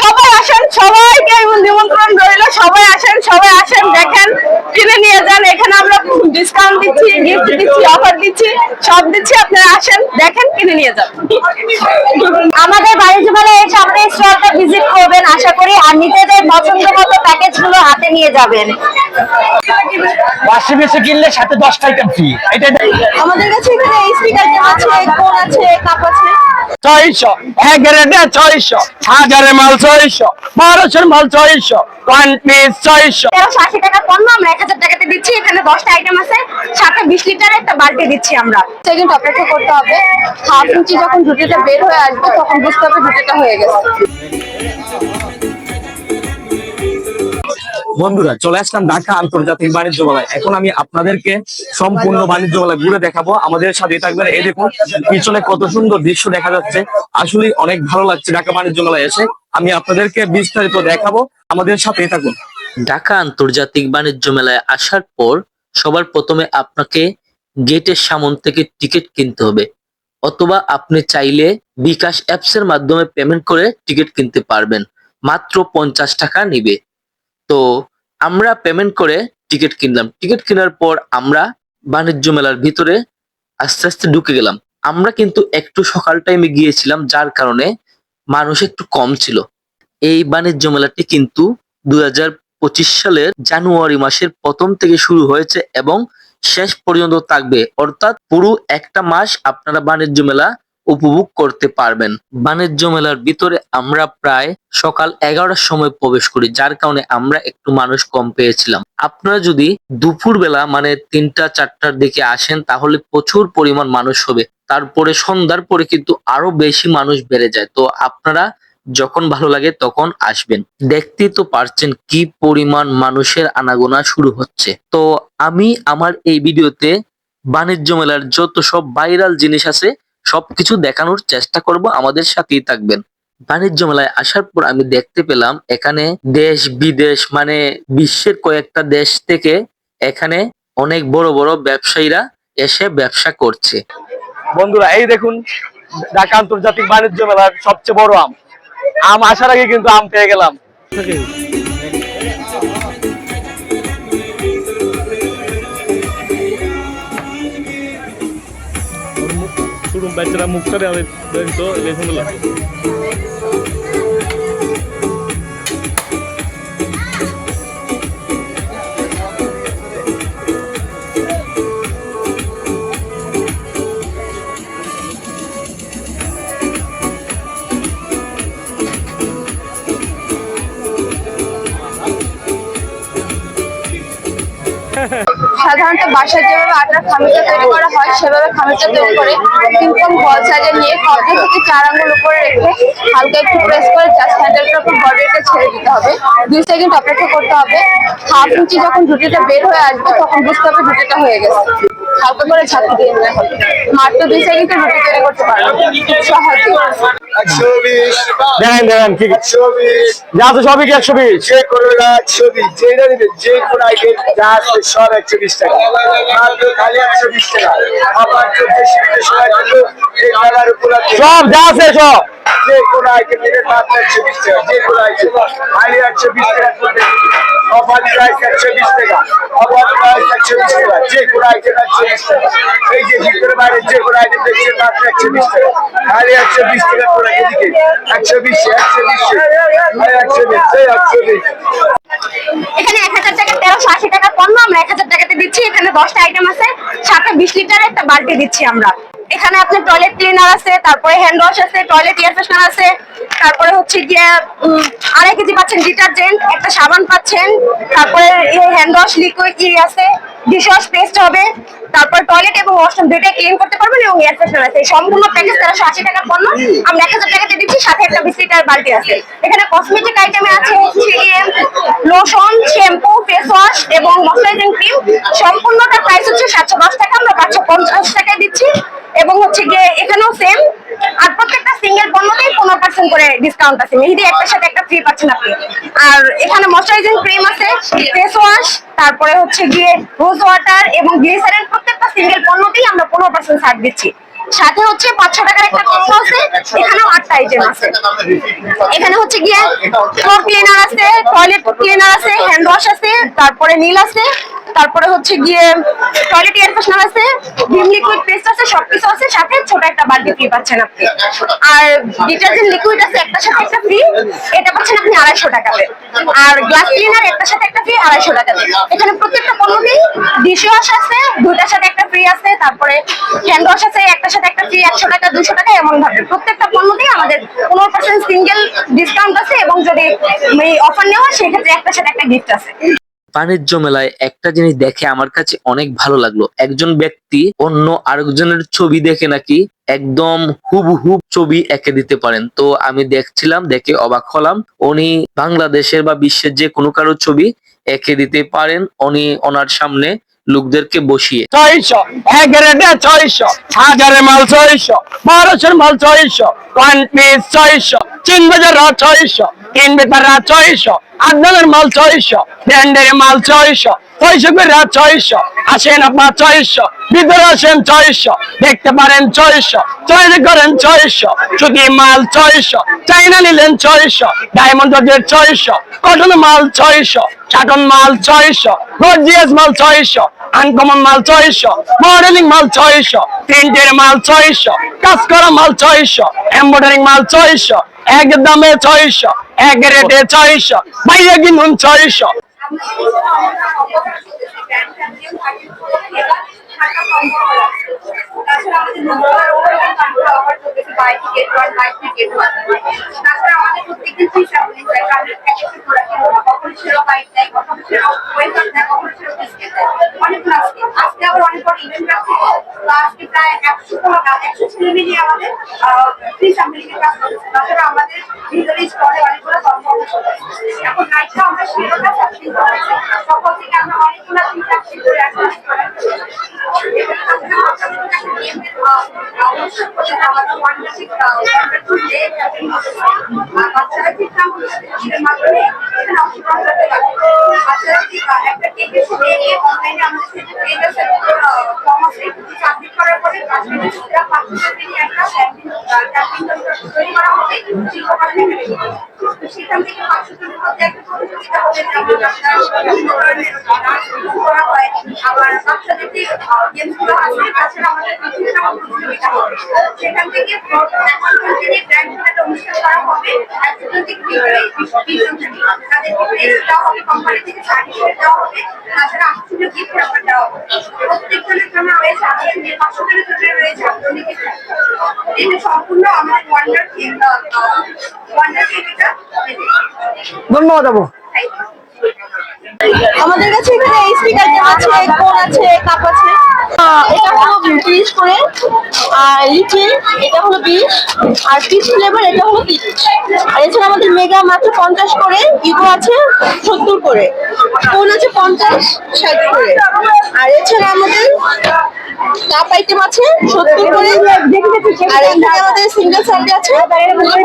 সবাই আসেন সবাইকে নিমন্ত্রণ রইল সবাই আসেন সবাই আসেন দেখেন কিনে নিয়ে যান। এখানে আমরা ডিসকাউন্ট দিচ্ছি গিফট দিচ্ছি অফার দিচ্ছি সব দিচ্ছি আপনারা আসেন দেখেন কিনে নিয়ে যান। আমাদের বাণিজ্য মেলায় এসে আপনি স্টলটা ভিজিট করবেন আশা করি আর নিজেদের পছন্দ মতো প্যাকেজগুলো হাতে নিয়ে যাবেন। ওয়াশিং মেশিন কিনলে সাথে দশটা আইটেম ফ্রি এটা আমাদের কাছে এখানে স্পিকার আছে ফোন আছে কাপ আছে। ছয়শো। এগারোটা ছয়শো হাজারের মাল ছয়শো বারোশোর মাল ছয়শো ওয়ান পিস ছয়শো। তেরোশো আশি টাকা পণ্য আমরা এক হাজার টাকাতে দিচ্ছি। এখানে দশটা আইটেম আছে সাথে বিশ লিটারের একটা বালতি দিচ্ছি আমরা। সেকেন্ড অপেক্ষা করতে হবে। হাফ ইঞ্চি যখন ঝুটিটা বের হয়ে আসবে তখন বুঝতে হবে ঝুটিটা হয়ে গেছে। বন্ধুরা, চলে আসলাম ঢাকা আন্তর্জাতিক বাণিজ্য মেলায় এখন আমি আপনাদেরকে সম্পূর্ণ বাণিজ্য মেলা ঘুরে দেখাবো। আমাদের সাথে থাকবেন এই দেখুন, পিছনে কত সুন্দর দৃশ্য দেখা যাচ্ছে। আসলে অনেক ভালো লাগছে ঢাকা বাণিজ্য মেলায় এসে। আমি আপনাদেরকে বিস্তারিত দেখাবো। আমাদের সাথে থাকুন। ঢাকা আন্তর্জাতিক বাণিজ্য মেলায় আসার পর সবার প্রথমে আপনাকে গেটের সামন থেকে টিকিট কিনতে হবে। অথবা আপনি চাইলে বিকাশ অ্যাপস এর মাধ্যমে পেমেন্ট করে টিকিট কিনতে পারবেন। মাত্র পঞ্চাশ টাকা নিবে। তো আমরা পেমেন্ট করে টিকিট কিনলাম। টিকিট কেনার পর আমরা বাণিজ্য মেলার ভিতরে আস্তে আস্তে ঢুকে গেলাম। আমরা কিন্তু একটু সকাল টাইমে গিয়েছিলাম, যার কারণে মানুষ একটু কম ছিল। এই বাণিজ্য মেলাটি কিন্তু পঁচিশ সালের জানুয়ারি মাসের প্রথম থেকে শুরু হয়েছে এবং শেষ পর্যন্ত থাকবে। অর্থাৎ পুরো একটা মাস আপনারা বাণিজ্য মেলা উপভোগ করতে পারবেন। বাণিজ্য মেলার ভিতরে আমরা প্রায় সকাল এগারোটার সময় প্রবেশ করি, যার কারণে আমরা একটু মানুষ কম পেয়েছিলাম। আপনারা যদি দুপুর বেলা মানে তিনটা, চারটার দিকে আসেন, তাহলে প্রচুর পরিমাণ মানুষ হবে। তারপরে সন্ধ্যার পরে কিন্তু আরও বেশি মানুষ বেড়ে যায়। তো আপনারা যখন ভালো লাগে তখন আসবেন। দেখতেই তো পারছেন কি পরিমাণ মানুষের আনাগোনা শুরু হচ্ছে। তো আমি আমার এই ভিডিওতে বাণিজ্য মেলার যত সব ভাইরাল জিনিস আছে সবকিছু দেখানোর চেষ্টা করব, আমাদের সাথেই থাকবেন। বাণিজ্য মেলায় আসার পর আমি দেখতে পেলাম, এখানে দেশ বিদেশ মানে বিশ্বের কয়েকটা দেশ থেকে এখানে অনেক বড় বড় ব্যবসায়ীরা এসে ব্যবসা করছে। বন্ধুরা, এই দেখুন, ঢাকা আন্তর্জাতিক বাণিজ্য মেলার সবচেয়ে বড় আম। আম আসার আগে কিন্তু আম পেয়ে গেলাম। Turun baca muka dia bentuk সাধারণত বাসায় যেভাবে আটার খামিচা তৈরি করা হয়, সেভাবে খামিচা তৈরি করে কিংকম বল সাইজে নিয়ে কবজি থেকে চার আঙ্গুল উপরে রেখে হালকা একটু প্রেস করে জাস্ট হ্যান্ডেলটার উপর বডিটা ছেড়ে দিতে হবে। দুই সেকেন্ড অপেক্ষা করতে হবে। হাফ ইঞ্চি যখন ঝুটিটা বের হয়ে আসবে, তখন বুঝতে হবে ঝুটিটা হয়ে গেছে। হালকা করে ঝাঁকি দিয়ে নিতে হবে। মাত্র দুই সেকেন্ডে রুটি তৈরি করতে পারবেন খুব সহজে। দেখেন দেখেন কি যা আছে সবই কি একশো বিশ? যে কোনো একশো বিশ। যেটা যে কোনো আইটেম যা আছে সব একশো বিশ টাকা। মাত্র খালি একশো বিশ টাকা। আবার এই মেলার উপলক্ষে সব যা আছে সব। যে কোনো আইটেম নেবেন মাত্র একশো বিশ টাকা। যে কোনো আইটেম খালি একশো বিশ টাকা করবে। অফার প্রাইস একশো বিশ টাকা। অফার প্রাইস একশো বিশ টাকা। যে কোনো আইটেম একশো বিশ টাকা। এই যে ভিতরে বাইরে যে কোনো আইটেম দেখছেন মাত্র একশো বিশ টাকা। একশো বিশ টাকা করে এদিকে। একশো বিশ একশো বিশ একশো বিশ একশো বিশ। এখানে এক হাজার টাকা, তেরোশো আশি টাকার পণ্য আমরা এক হাজার টাকাতে দিচ্ছি। এখানে দশটা আইটেম আছে, সাথে বিশ লিটারের একটা বালতি দিচ্ছি আমরা। এখানে আপনার টয়লেট ক্লিনার আছে, তারপরে হ্যান্ড ওয়াশ আছে টয়লেট এয়ার ফ্রেশনার আছে, তারপরে হচ্ছে গিয়ে আড়াই কেজি পাচ্ছেন ডিটারজেন্ট একটা সাবান পাচ্ছেন, তারপরে হ্যান্ড ওয়াশ লিকুইড ই আছে। ডিশ ওয়াশ পেস্ট হবে, তারপর টয়লেট এবং ওয়াশরুম দুইটাই ক্লিন করতে পারবেন এবং এয়ার ফ্রেশনার আছে। সম্পূর্ণ প্যাকেজ তেরোশো আশি টাকার পণ্য। আমরা এক হাজার টাকাতে দিচ্ছি, সাথে একটা বিশ লিটার বালতি আছে। এখানে কসমেটিক আইটেমে আছে হচ্ছে লোশন শ্যাম্পু ফেস ওয়াশ এবং ময়শ্চারাইজিং ক্রিম সম্পূর্ণটা প্রাইস হচ্ছে সাতশো দশ টাকা, আমরা পাঁচশো পঞ্চাশ টাকায় দিচ্ছি। এবং হচ্ছে গিয়ে এখানেও সেম আর প্রত্যেকটা সিঙ্গেল পণ্যতেই পনেরো পার্সেন্ট করে ডিসকাউন্ট আছে। মেহেদি একটার সাথে একটা ফ্রি পাচ্ছেন আপনি। আর এখানে ময়শ্চারাইজিং ক্রিম আছে ফেস ওয়াশ তারপরে হচ্ছে গিয়ে রোজ ওয়াটার এবং গ্লিসারিন প্রত্যেকটা সিঙ্গেল পণ্যতেই আমরা পনেরো পার্সেন্ট ছাড় দিচ্ছি। সাথে হচ্ছে পাঁচশো টাকার একটা কম্বো আছে, এখানেও আটটা আইটেম আছে। এখানে হচ্ছে গিয়ে ফ্লোর ক্লিনার আছে টয়লেট ক্লিনার আছে হ্যান্ড ওয়াশ আছে, তারপরে নীল আছে তারপরে হচ্ছে গিয়ে টয়লেট এয়ার ফ্রেশনার আছে ভিম লিকুইড পেস্ট আছে, সবকিছু আছে, সাথে ছোট একটা বালতি ফ্রি পাচ্ছেন আপনি। আর ডিটারজেন্ট লিকুইড আছে একটা সাথে একটা ফ্রি এটা পাচ্ছেন আপনি আড়াইশো টাকাতে। আর গ্লাস ক্লিনার একটার সাথে একটা ফ্রি আড়াইশো টাকাতে। এখানে প্রত্যেকটা পণ্যতেই ডিশ ওয়াশ আছে, দুইটার সাথে একটা ফ্রি আছে, তারপরে হ্যান্ড ওয়াশ আছে, একটার সাথে একটা ফ্রি একশো টাকা দুশো টাকা, এমন ভাবে। প্রত্যেকটা পণ্যতেই আমাদের পনেরো পার্সেন্ট সিঙ্গেল ডিসকাউন্ট আছে, এবং যদি অফার নেওয়া সেক্ষেত্রে একটার সাথে একটা গিফট আছে। বাণিজ্য মেলায় একটা জিনিস দেখে আমার কাছে অনেক ভালো লাগল। একজন ব্যক্তি অন্য আরেকজনের ছবি দেখে নাকি একদম হুবহুব ছবি একে দিতে পারেন। তো আমি দেখছিলাম, দেখে অবাক হলাম। উনি বাংলাদেশের বা বিশ্বের যে কোনো কারও ছবি একে দিতে পারেন। উনি ওনার সামনে লোকদেরকে বসিয়ে। ছয়শো, এক রেটে ছয়শো, হাজারের মাল ছয়শো, বারোশোর মাল ছয়শো ওয়ান পিস ছয়শো, তিন বাজার ছয়শো, তিন বেতার ছয়শো, আট মাল ছয়শো, ব্র্যান্ডের মাল ছয়শো ছয়শো করে ছয়শো, আসেন আপনার ছয়শো, ভিতরে আসেন ছয়শো, দেখতে পারেন ছয়শো, চয়েস করেন ছয়শো চুকি মাল ছয়শো, চাইনা নিলেন ছয়শো, ডায়মন্ড ছয়শো, কটন মাল ছয়শো চাটন মাল ছয়শো, গর্জিয়াস মাল ছয়শো, আনকমন মাল ছয়শো, মডেলিং মাল ছয়শো, প্রিন্টের মাল ছয়শো কাজ করা মাল ছয়শো এম্বয়ডারিং মাল ছয়শো, এক দামে ছয়শো, এক রেটে ছয়শো ভাইয়া কিনুন ছয়শো। তাছাড়া আমাদের প্রত্যেকদিন ফ্রি স্যাম্পলিং হয় কারণ এক একটা প্রোডাক্ট কখনো ছিল বাইক দেয় কখনো ছিল ওয়েলকাম দেয় কখনো ছিল বিস্কিট দেয় অনেকগুলো আজকে আজকে আবার অনেক বড় ইভেন্ট রাখছে তো প্রায় একশো একশো ছেলে মিলিয়ে আমাদের ফ্রি স্যাম্পলিং কাজ করছে। তাছাড়া আমাদের ভিতরে স্টলে অনেকগুলো কর্মকর্তা এখন নাইটটা আমরা ষোলোটা স্যাম্পলিং করেছি। সকাল থেকে আমরা অনেকগুলো ফ্রি স্যাম্পলিং করে এখন বাচ্চারা ঠিক একটা কেকের সাথে Thank you. তাছাড়া কি ব্যাপারটা? রয়েছে আমাদের যে পাঁচশো জনের জন্য রয়েছে আধুনিক এটা সম্পূর্ণ আমার ওয়ান্ডার কেক ওয়ান্ডার কেক এটা ধন্যবাদ আমাদের কাছে এখানে এই স্পিকার আছে কোন আছে কাপ আছে। এটা হলো বিশ করে, আর লিচি এটা হলো বিশ, আর পিস ফ্লেভার এটা হলো তিরিশ। আর এছাড়া আমাদের মেগা মাত্র পঞ্চাশ করে ইগো আছে সত্তর করে কোন আছে পঞ্চাশ, ষাট করে। আর এছাড়া আমাদের কাপ আইটেম আছে সত্তর করে, আর এখানে আমাদের সিঙ্গেল সাইড আছে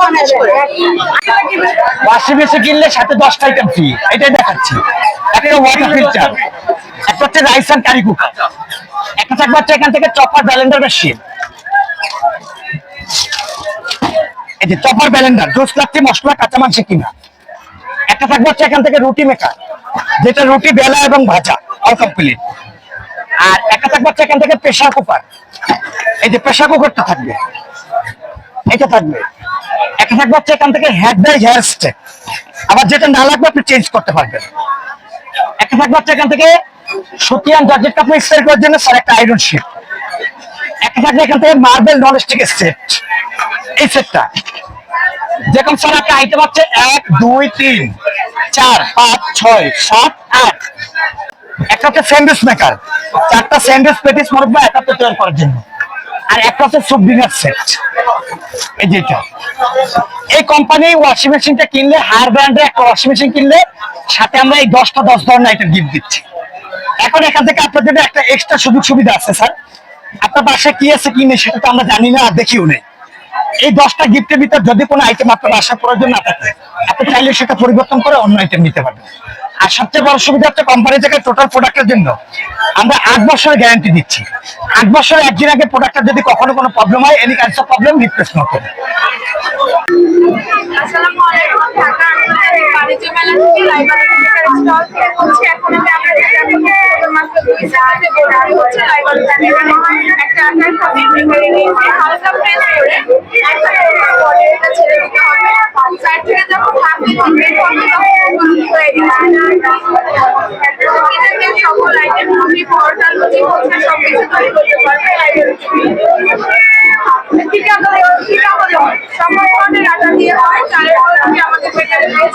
পঞ্চাশ করে। ওয়াশিং মেশিন কিনলে সাথে দশটা আইটেম ফ্রি এটাই দেখাচ্ছি। একটা ওয়াটার ফিল্টার একটা হচ্ছে রাইস অ্যান্ড কারি কুকার একটা থাকবে হচ্ছে এখান থেকে চপার ব্যালেন্ডার মেশিন। এই যে চপার ব্যালেন্ডার জোস লাগছে, মশলা কাঁচা মাংস কিনা। একটা থাকবে হচ্ছে এখান থেকে রুটি মেকার, যেটা রুটি, বেলা এবং ভাজা অল কমপ্লিট আর একটা থাকবে হচ্ছে এখান থেকে প্রেশার কুকার। এই যে প্রেশার কুকারটা থাকবে। এটা থাকবে। একটা থাকবে হচ্ছে এখান থেকে হেয়ার ড্রাই হেয়ার স্টেক আবার যেটা না লাগবে, আপনি চেঞ্জ করতে পারবেন। একটা থাকবে হচ্ছে এখান থেকে সতিয়ান করার জন্য স্যার একটা আয়রন শিট একটা এখান থেকে মার্বেল নন সেট এই সেটটা যেরকম স্যার একটা আইটেম হচ্ছে এক, দুই, তিন, চার, পাঁচ, ছয়, সাত, আট। একটা হচ্ছে স্যান্ডউইচ মেকার চারটা স্যান্ডউইচ পেটিস মরব্বা একাত্তর তৈরি করার জন্য। আর একটা হচ্ছে সুপ ডিনার সেট এই যেটা এই কোম্পানি ওয়াশিং মেশিনটা কিনলে হায়ার ব্র্যান্ডের একটা ওয়াশিং মেশিন কিনলে, সাথে আমরা এই দশটা দশ ধরনের আইটেম গিফট দিচ্ছি। এখন এখান থেকে আপনাদের জন্য একটা এক্সট্রা সুযোগ সুবিধা আছে, স্যার। আপনার বাসায় কি আছে, কি নেই, সেটা তো আমরা জানি না, আর দেখিও নেই। এই দশটা গিফটের ভিতর যদি কোনো আইটেম আপনার বাসায় প্রয়োজন না থাকে, আপনি চাইলে সেটা পরিবর্তন করে অন্য আইটেম নিতে পারবেন আর সবচেয়ে বড় সুবিধা হচ্ছে কোম্পানি থেকে টোটাল প্রোডাক্টের জন্য। আমরা আট বছরের গ্যারান্টি দিচ্ছি। আট বছরে, একদিন আগে প্রোডাক্টের যদি কখনো কোনো প্রবলেম হয় any kinds of problem replace Dhaka. আন্তর্জাতিক বাণিজ্য মেলা থেকে লাইব্রেরি স্টল থেকে বলছি এখন আমি আপনাদের সামনে মাত্র দুই সেকেন্ডে একটা আকার প্রিপেয়ার নিয়েছি হালকা প্রেস করে ছেড়ে দিতে হবে থেকে যখন হাফি কমপ্লিট হবে তখন হয়ে সকল আইটেম আপনি পরোটা লুচি হচ্ছে সব কিছু করতে পারবে লাইব্রেরি আছে ঠিক সব ধরনের আটা দিয়ে হয় চালের আমাদের বেকারি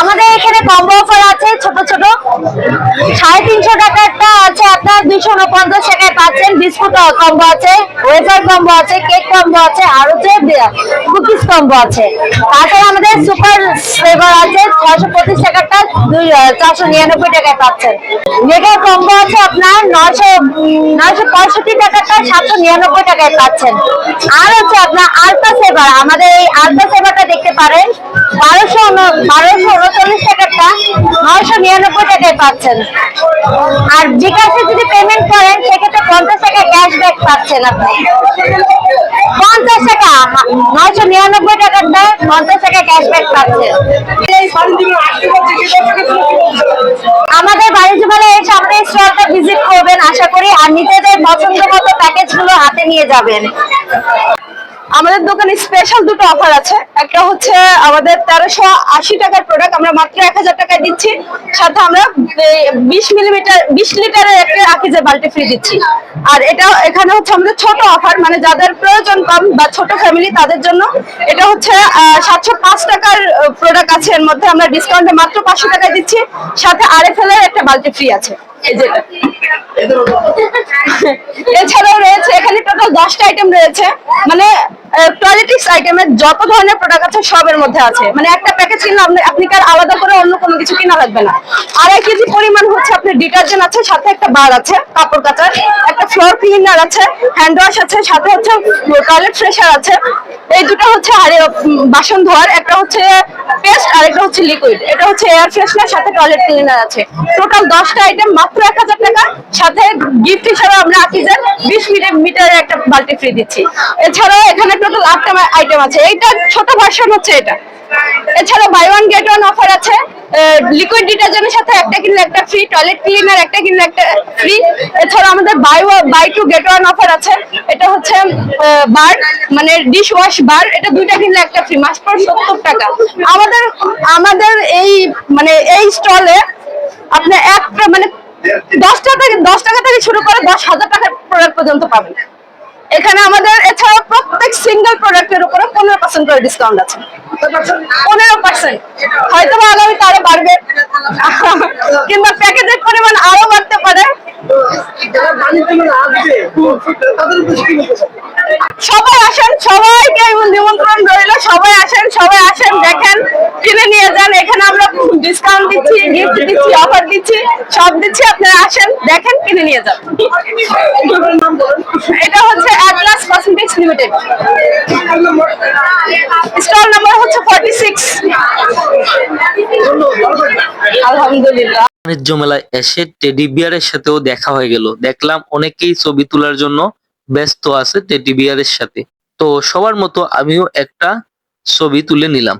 আমাদের এখানে কম্বো অফার আছে, ছোট ছোট। সাড়ে তিনশো টাকারটা আছে আপনার দুশো উনপঞ্চাশ টাকায় পাচ্ছেন। বিস্কুট কম্বো আছে ওয়েফার কম্বো আছে, কেক কম্বো আছে আর হচ্ছে কুকিজ কম্বো আছে। তাছাড়া আমাদের সুপার ফ্লেভার আছে, ছয়শো পঁচিশ টাকারটা, দুই চারশো নিরানব্বই টাকায় পাচ্ছেন। মেগা কম্বো আছে আপনার নয়শো নয়শো পঁয়ষট্টি টাকারটা, সাতশো নিরানব্বই টাকায় পাচ্ছেন। আর হচ্ছে আপনার আলট্রা সেভার আমাদের এই আলট্রা সেভারটা দেখতে পারেন, বারোশো বারোশো উনচল্লিশ টাকারটা, নয়শো নিরানব্বই টাকায় পাচ্ছেন। আর বিকাশে যদি পেমেন্ট করেন, সেক্ষেত্রে পঞ্চাশ টাকা ক্যাশব্যাক পাচ্ছেন আপনি। পঞ্চাশ টাকা, নয়শো নিরানব্বই টাকারটা পঞ্চাশ টাকা ক্যাশব্যাক পাচ্ছেন। আমাদের বাণিজ্য জীবনে এসে আপনি স্টলটা ভিজিট করবেন, আশা করি, আর নিজেদের পছন্দ মতো প্যাকেজগুলো হাতে নিয়ে যাবেন। আমাদের দোকানে স্পেশাল দুটো অফার আছে। একটা হচ্ছে আমাদের তেরোশো আশি টাকার প্রোডাক্ট আমরা মাত্র এক হাজার টাকায় দিচ্ছি। সাথে আমরা বিশ মিলিমিটার বিশ লিটারের একটা আকিজের বাল্টি ফ্রি দিচ্ছি। আর এটা এখানে হচ্ছে আমাদের ছোট অফার মানে যাদের প্রয়োজন কম বা ছোট ফ্যামিলি তাদের জন্য। এটা হচ্ছে সাতশো পাঁচ টাকার প্রোডাক্ট আছে। এর মধ্যে আমরা ডিসকাউন্টে মাত্র পাঁচশো টাকায় দিচ্ছি। সাথে আরএফএল এর একটা বাল্টি ফ্রি আছে। এছাড়াও রয়েছে, এখানে টোটাল দশটা আইটেম রয়েছে। মানে টয়লেটিক্স আইটেমের যত ধরনের প্রোডাক্ট আছে, সবের মধ্যে আছে। মানে একটা প্যাকেজ কিনলে আপনি আপনি কার আলাদা করে অন্য কোনো কিছু কিনা লাগবে না। আড়াই কেজি পরিমাণ হচ্ছে আপনার ডিটারজেন্ট আছে, সাথে একটা বার আছে, কাপড় কাচার, একটা ফ্লোর ক্লিনার আছে হ্যান্ড ওয়াশ আছে, সাথে হচ্ছে টয়লেট ফ্রেশার আছে। এই দুটো হচ্ছে আর বাসন ধোয়ার, একটা হচ্ছে পেস্ট আর একটা হচ্ছে লিকুইড এটা হচ্ছে এয়ার ফ্রেশনার সাথে টয়লেট ক্লিনার আছে। টোটাল দশটা আইটেম মাত্র এক হাজার টাকা। সাথে গিফট হিসাবে আমরা আকিজের বিশ মিটারের একটা বাল্টি ফ্রি দিচ্ছি। এছাড়াও এখানে টোটাল আটটা আইটেম আছে। এইটা ছোট ভার্সন হচ্ছে এটা। এছাড়া buy one get one offer আছে। লিকুইড ডিটারজেন্টের সাথে একটা কিনলে একটা ফ্রি টয়লেট ক্লিনার একটা কিনলে একটা ফ্রি এছাড়া আমাদের buy buy two get one offer আছে। এটা হচ্ছে বার মানে ডিশ ওয়াশ বার এটা দুইটা কিনলে একটা ফ্রি মাস পর সত্তর টাকা। আমাদের আমাদের এই মানে এই স্টলে আপনি একটা মানে দশ টাকা থেকে, দশ টাকা থেকে শুরু করে দশ হাজার টাকার প্রোডাক্ট পর্যন্ত পাবেন। এখানে আমাদের এছাড়া প্রত্যেক সিঙ্গেল প্রোডাক্টের উপরে পনেরো পার্সেন্ট করে ডিসকাউন্ট আছে। পনেরো পার্সেন্ট হয়তো আগামী তারা বাড়বে। কিংবা প্যাকেজের পরিমাণ আরও সবাই আসেন সবাইকে নিমন্ত্রণ রইল। সবাই আসেন সবাই আসেন দেখেন কিনে নিয়ে যান। এখানে আমরা ডিসকাউন্ট দিচ্ছি গিফট দিচ্ছি অফার দিচ্ছি সব দিচ্ছি আপনারা আসেন দেখেন কিনে নিয়ে যান। এটা হচ্ছে Atlas cosmetics limited stall number হচ্ছে ফর্টি সিক্স আলহামদুলিল্লাহ। বাণিজ্য মেলায় এসে টেডি বিয়ারের সাথেও দেখা হয়ে গেল। দেখলাম অনেকেই ছবি তোলার জন্য ব্যস্ত আছে টেডি বিয়ারের সাথে। তো সবার মতো আমিও একটা ছবি তুলে নিলাম।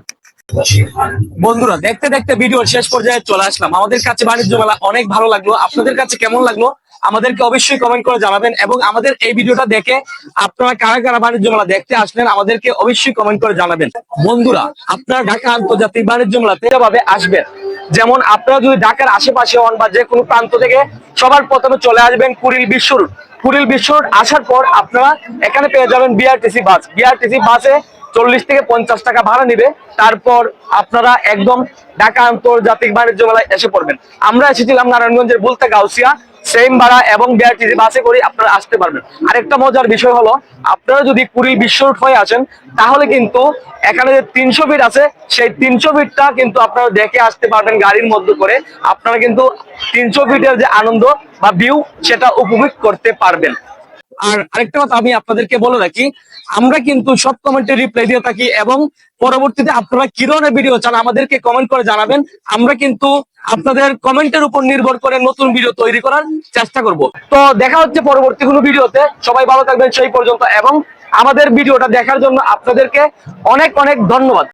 বন্ধুরা, দেখতে দেখতে ভিডিওর শেষ পর্যায়ে চলে আসলাম। আমাদের কাছে বাণিজ্য মেলা অনেক ভালো লাগল। আপনাদের কাছে কেমন লাগল? আমাদেরকে অবশ্যই কমেন্ট করে জানাবেন এবং আমাদের এই ভিডিওটা দেখে আপনারা কারা কারা বাণিজ্য মেলা দেখতে আসলেন, আমাদেরকে অবশ্যই কমেন্ট করে জানাবেন। বন্ধুরা, আপনারা ঢাকা আন্তর্জাতিক বাণিজ্য মেলাতে আসবেন? যেমন আপনারা যদি ঢাকার আশেপাশে হন বা যে কোনো প্রান্ত থেকে সবার প্রথমে চলে আসবেন কুড়িল বিশ্বর কুড়িল বিশ্ব রোড আসার পর আপনারা এখানে পেয়ে যাবেন বিআরটিসি বাস বিআরটিসি বাসে চল্লিশ থেকে পঞ্চাশ টাকা ভাড়া নিবে। তারপর আপনারা একদম ঢাকা আন্তর্জাতিক বাণিজ্য মেলায় এসে পড়বেন। আমরা এসেছিলাম নারায়ণগঞ্জের বলতে গাউসিয়া। সেম ভাড়া এবং বিআরটিসি বাসে করে আপনারা আসতে পারবেন। আরেকটা মজার বিষয় হলো, আপনারা যদি কুড়ি বিশ্ব রুট হয়ে আসেন, তাহলে কিন্তু এখানে যে তিনশো ফিট আছে, সেই তিনশো ফিটটা কিন্তু আপনারা দেখে আসতে পারবেন গাড়ির মধ্যে করে। আপনারা কিন্তু তিনশো ফিটের যে আনন্দ বা ভিউ সেটা উপভোগ করতে পারবেন। আর আরেকটা কথা আমি আপনাদেরকে বলে রাখি, আমরা কিন্তু সব কমেন্টে রিপ্লাই দিয়ে থাকি এবং পরবর্তীতে আপনারা কি ধরনের ভিডিও চান আমাদেরকে কমেন্ট করে জানাবেন। আমরা কিন্তু আপনাদের কমেন্টের উপর নির্ভর করে নতুন ভিডিও তৈরি করার চেষ্টা করব। তো দেখা হচ্ছে পরবর্তী কোনো ভিডিওতে সবাই ভালো থাকবেন, সেই পর্যন্ত। এবং আমাদের ভিডিওটা দেখার জন্য আপনাদেরকে অনেক অনেক ধন্যবাদ।